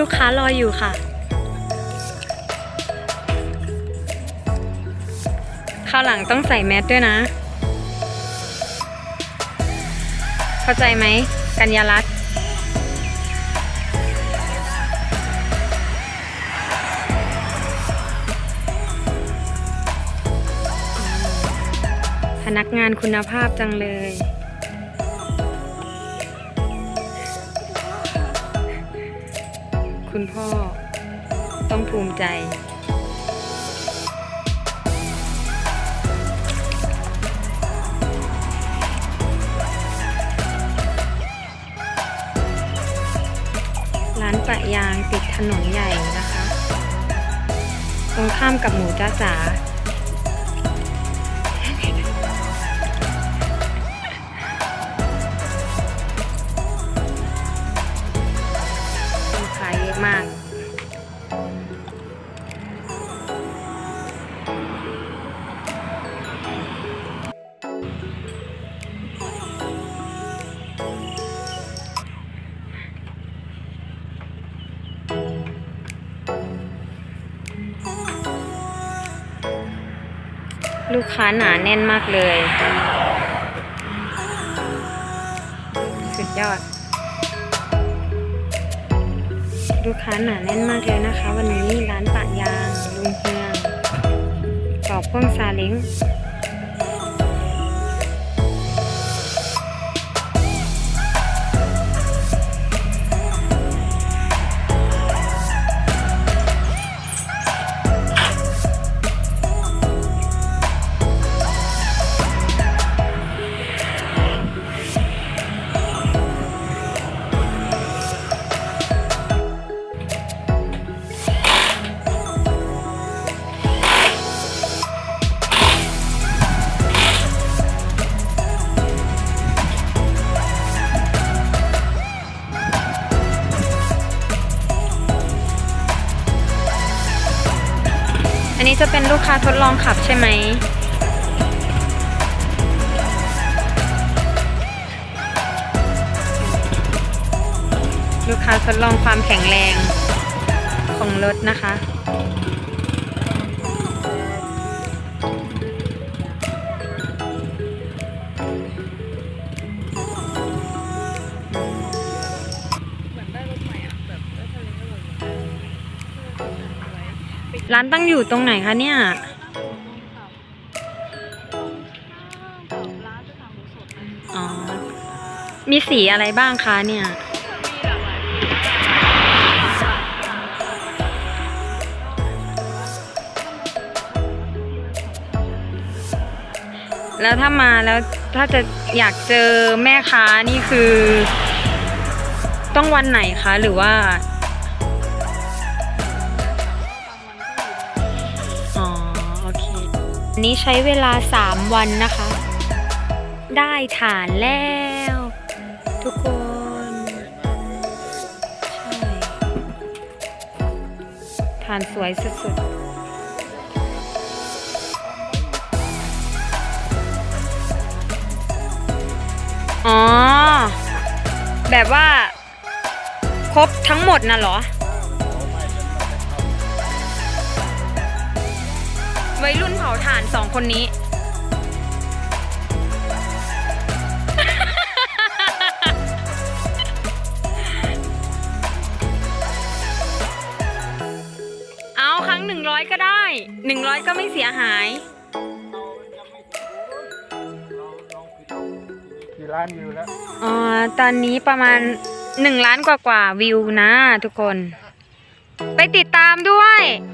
ลูกค้ารออยู่ค่ะ ข้าวหลังต้องใส่แมสด้วยนะ เข้าใจไหม กัญญารัตน์พนักงานคุณภาพจังเลย คุณพ่อ ต้องภูมิใจร้านปะยางติดถนนใหญ่นะคะ ตรงข้ามกับหมูจ้าจ๋า ลูกค้าหนาแน่นมากเลย สุดยอด ลูกค้าหนาแน่นมากเลยนะคะ วันนี้ร้านปะยางลุงเฮียงกรอพ่วงซาเล้ง อันนี้จะเป็นลูกค้าทดลองขับใช่ไหม ลูกค้าทดลองความแข็งแรงของรถนะคะ ร้านตั้งอยู่ตรงไหนคะเนี่ย อ๋อ มีสีอะไรบ้างคะเนี่ย แล้วถ้ามาแล้วถ้าจะอยากเจอแม่ค้านี่คือ ต้องวันไหนคะหรือว่า นี้ใช้เวลา 3 วันนะคะ ได้ฐานแล้ว ทุกคนใช่ฐานสวยสุดๆอ๋อ แบบว่า ครบทั้งหมดน่ะเหรอ วัยรุ่นเผาถ่านสองคนนี้ เอาครั้งหนึ่งร้อยก็ได้หนึ่งร้อยก็ไม่เสียหาย กี่ล้านวิวแล้วอ๋อ ตอนนี้ประมาณหนึ่งล้านกว่ากว่าๆวิวนะทุกคน ไปติดตามด้วยค